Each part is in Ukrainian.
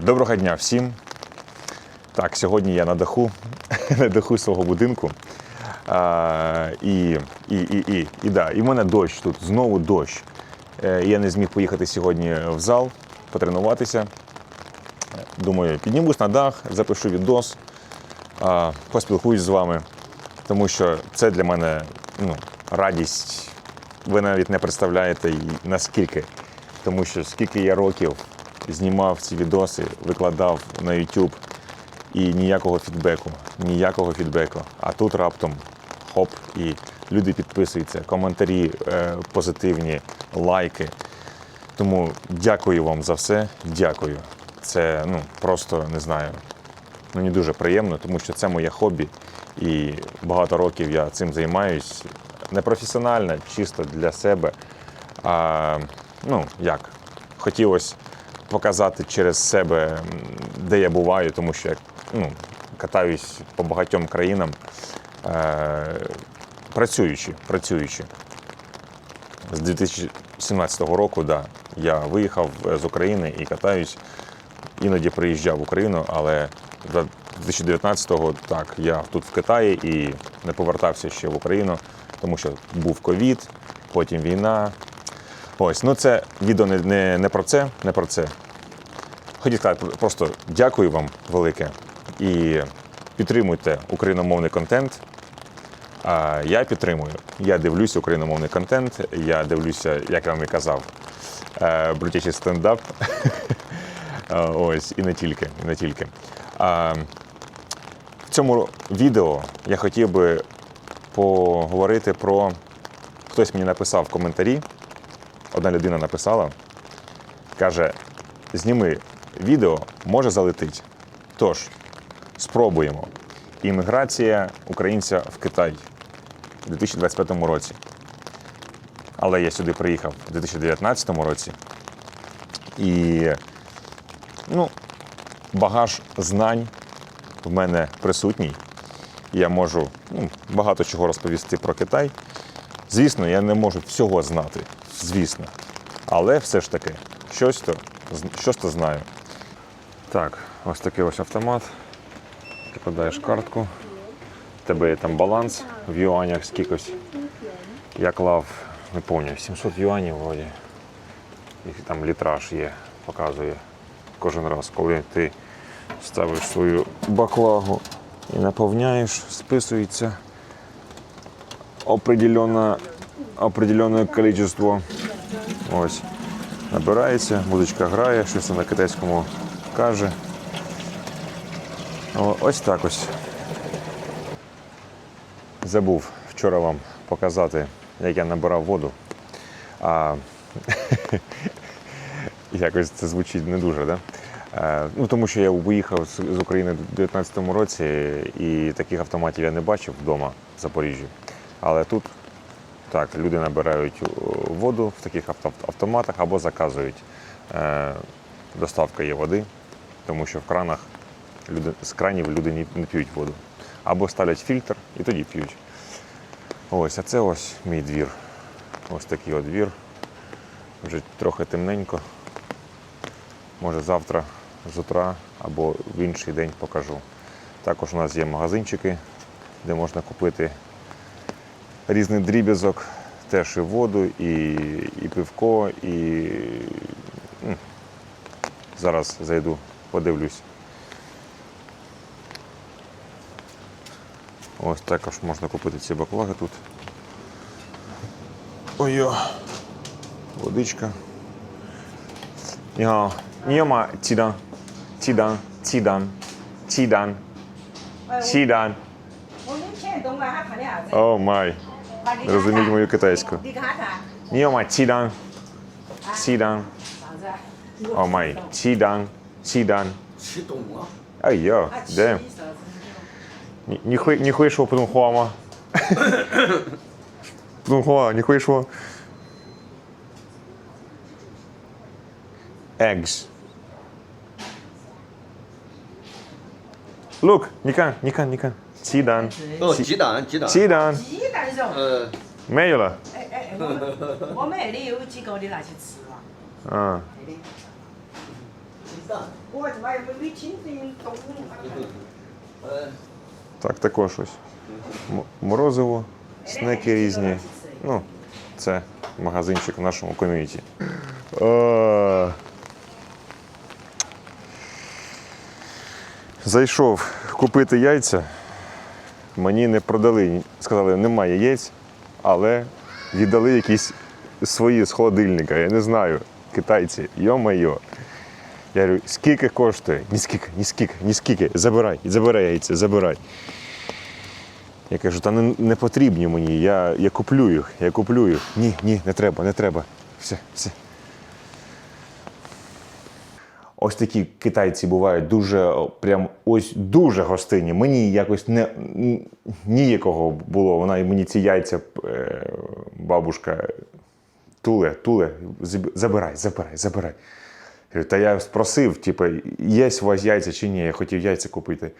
Доброго дня всім. Так, сьогодні я на даху, на даху свого будинку. А, і, і, і, і, і, да, і в мене дощ тут, знову дощ. Е, я не зміг поїхати сьогодні в зал, потренуватися. Думаю, піднімусь на дах, запишу відос, поспілкуюсь з вами, тому що це для мене ну, радість. Ви навіть не представляєте наскільки. Тому що скільки я років знімав ці відоси, викладав на YouTube і ніякого фідбеку, ніякого фідбеку. А тут раптом хоп, і люди підписуються, коментарі е, позитивні, лайки. Тому дякую вам за все. Дякую. Це ну просто не знаю. Мені дуже приємно, тому що це моє хобі, і багато років я цим займаюсь не професіонально, чисто для себе. А, ну як, хотілося показати через себе, де я буваю, тому що я ну, катаюсь по багатьом країнам, е, працюючи, працюючи. З 2017 року, да, я виїхав е, з України і катаюсь. Іноді приїжджав в Україну, але до 2019-го так, я тут в Китаї і не повертався ще в Україну, тому що був ковід, потім війна. Ось, ну це відео не, не, не про це, не про це. Хотів сказати, просто дякую вам велике і підтримуйте україномовний контент. А я підтримую. Я дивлюся україномовний контент. Я дивлюся, як я вам і казав, е, брутячий стендап. Ось, і не тільки. І не тільки. А, в цьому відео я хотів би поговорити про. Хтось мені написав в коментарі. Одна людина написала, каже: зніми відео, може залетить. Тож, спробуємо. Імміграція українця в Китай у 2025 році. Але я сюди приїхав у 2019 році. І ну, багаж знань в мене присутній. Я можу ну, багато чого розповісти про Китай. Звісно, я не можу всього знати, звісно. Але все ж таки, щось то, щось то знаю. Так, ось такий ось автомат. Ти подаєш картку. В тебе є там баланс в юанях скількось. Я клав, не пам'ятаю, 700 юанів вроді. І там літраж є, показує кожен раз, коли ти ставиш свою баклагу і наповняєш, списується определенне, определенне количество. Ось. Набирається, музичка грає, щось на китайському каже. Ось так ось. Забув вчора вам показати, як я набирав воду. А, якось це звучить не дуже, да? Ну, тому що я виїхав з України в 2019 році і таких автоматів я не бачив вдома в Запоріжжі. Але тут так, люди набирають воду в таких автоматах або заказують. Е, доставка є води, тому що в кранах люди, з кранів люди не, не п'ють воду. Або ставлять фільтр і тоді п'ють. Ось, а це ось мій двір. Ось такий от двір. Вже трохи темненько. Може завтра з утра або в інший день покажу. Також у нас є магазинчики, де можна купити різний дріб'язок, теж і воду, і і пивко, і ну, зараз зайду, подивлюсь. Ось також можна купити ці баклаги тут. Ой-йо, водичка. Ніга, німа, тідан, тідан, цідан, цідан, тідан. О, май Розуміть мою китайську. 你看谈你有吗？鸡蛋，鸡蛋。啥子？ О май. 鸡蛋，鸡蛋。启动了。哎呀啊，吃，damn. 啥子？你你会你会说普通话吗？普通话你会说？Eggs. Look，你看，你看，你看，鸡蛋，哦，鸡蛋，鸡蛋。鸡蛋鸡 蛋肉。呃，没有了。哎哎，我们我们那里有几个，你拿去吃嘛？嗯，那里。鸡 蛋，我怎么也没没亲自动啊？呃， Так, також ось. М- Морозиво, снеки різні. Ну, це магазинчик в нашому ком'юніті. Е, Зайшов купити яйця. Мені не продали, сказали, немає яєць, але віддали якісь свої з холодильника. Я не знаю. Китайці, йо-майо. Я говорю, скільки коштує? Ні скільки, ні скільки, ні скільки. Забирай, забирай яйця, забирай. Я кажу, та не, не потрібні мені, я, я куплю їх, я куплю їх. Ні, ні, не треба, не треба. Все, все. Ось такі китайці бувають дуже, прям ось дуже гостинні. Мені якось не ніякого було. Вона і мені ці яйця, е, бабушка, туле, туле, забирай, забирай, забирай. Та я спросив, типу, є у вас яйця чи ні, я хотів яйця купити.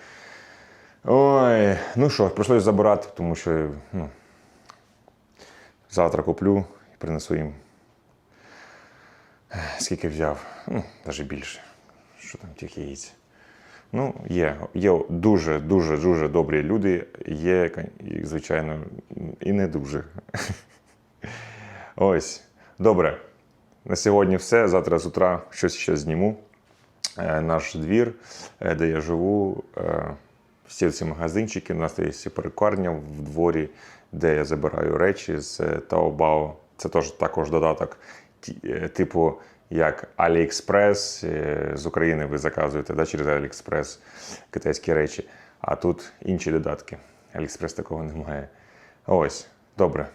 Ой, ну що, прийшлось забирати, тому що ну, завтра куплю і принесу їм. Скільки взяв? Ну, навіть більше. Що там тих яєць? Ну, є. Є дуже, дуже, добрі люди. Є, звичайно, і не дуже. Ось. Добре. На сьогодні все. Завтра з утра щось ще зніму. Е, Наш двір, е, де я живу, е, всі ці магазинчики. У нас є перекарня в дворі, де я забираю речі з Taobao. Це також додаток, типу як AliExpress. Е, З України ви заказуєте да, через AliExpress китайські речі. А тут інші додатки. AliExpress такого немає. Ось, добре.